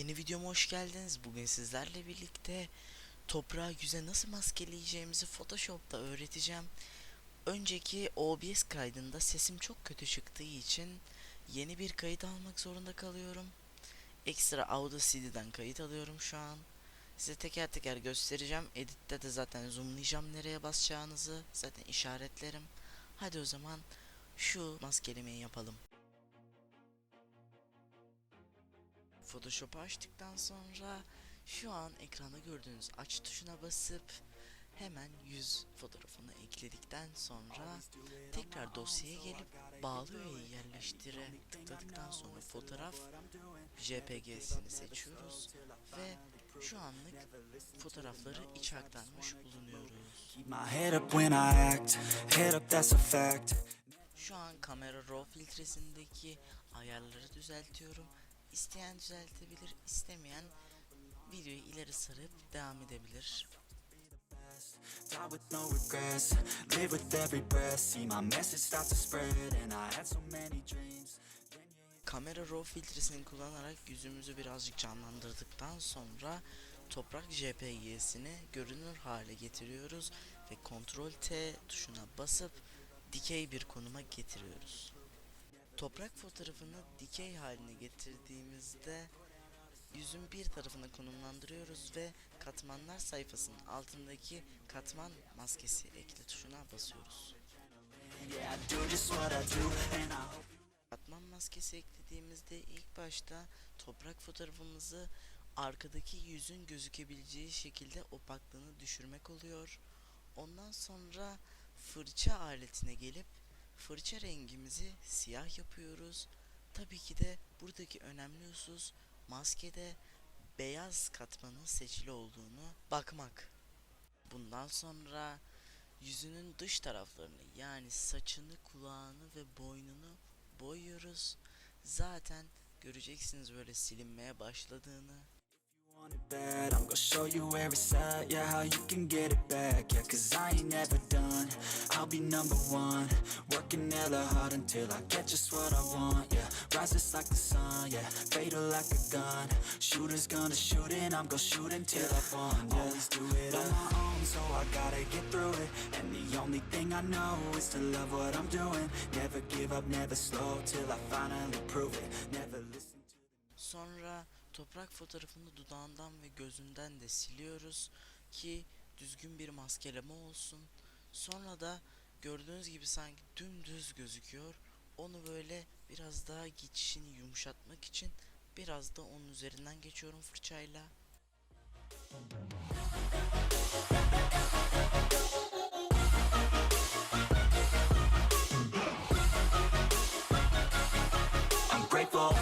Yeni videoma hoş geldiniz. Bugün sizlerle birlikte toprağı yüze nasıl maskeleyeceğimizi Photoshop'ta öğreteceğim. Önceki OBS kaydında sesim çok kötü çıktığı için yeni bir kayıt almak zorunda kalıyorum. Ekstra Audacity'den kayıt alıyorum şu an. Size teker teker göstereceğim. Editte de zaten zoomlayacağım nereye basacağınızı. Zaten işaretlerim. Hadi o zaman şu maskelemeyi yapalım. Photoshop'u açtıktan sonra şu an ekranda gördüğünüz aç tuşuna basıp hemen yüz fotoğrafını ekledikten sonra tekrar dosyaya gelip bağlı öğeyi yerleştire tıkladıktan sonra fotoğraf JPG'sini seçiyoruz ve şu anlık fotoğrafları içe aktarmış bulunuyoruz. Şu an kamera RAW filtresindeki ayarları düzeltiyorum. İsteyen düzeltebilir, istemeyen videoyu ileri sarıp devam edebilir. Die with no regrets, live with every breath. See my message start to spread, and I had so many dreams. Kamera RAW filtresini kullanarak yüzümüzü birazcık canlandırdıktan sonra toprak JPG'sini görünür hale getiriyoruz ve Ctrl T tuşuna basıp dikey bir konuma getiriyoruz. Toprak fotoğrafını dikey haline getirdiğimizde yüzün bir tarafına konumlandırıyoruz ve katmanlar sayfasının altındaki katman maskesi ekle tuşuna basıyoruz. Katman maskesi eklediğimizde ilk başta toprak fotoğrafımızı arkadaki yüzün gözükebileceği şekilde opaklığını düşürmek oluyor. Ondan sonra fırça aletine gelip fırça rengimizi siyah yapıyoruz. Tabii ki de buradaki önemli husus maskede beyaz katmanın seçili olduğunu bakmak. Bundan sonra yüzünün dış taraflarını yani saçını, kulağını ve boynunu boyuyoruz. Zaten göreceksiniz böyle silinmeye başladığını. I'm. I'll be number one. Working hella hard until I get just what I want. Yeah, rises like the sun. Yeah, fatal like a gun. Shooters gonna shoot and I'm gonna shoot until I fall. Always do it on my own, so I gotta get through it. And the only thing I know is to love what I'm doing. Never give up, never slow till I finally prove it. Never listen to Sonra toprak fotoğrafını dudağından ve gözünden de siliyoruz ki düzgün bir maskeleme olsun. Sonra da gördüğünüz gibi sanki dümdüz gözüküyor. Onu böyle biraz daha geçişini yumuşatmak için biraz da onun üzerinden geçiyorum fırçayla. I'm grateful,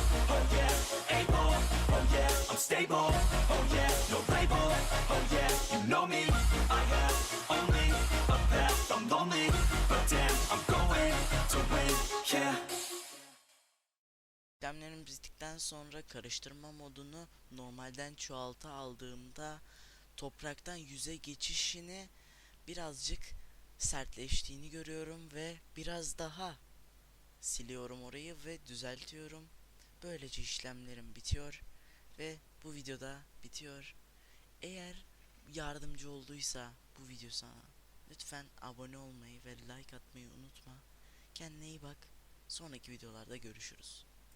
İşlemlerim bittikten sonra karıştırma modunu normalden çoğalta aldığımda topraktan yüze geçişini birazcık sertleştiğini görüyorum ve biraz daha siliyorum orayı ve düzeltiyorum. Böylece işlemlerim bitiyor ve bu videoda bitiyor. Eğer yardımcı olduysa bu video sana lütfen abone olmayı ve like atmayı unutma. Kendine iyi bak. Sonraki videolarda görüşürüz.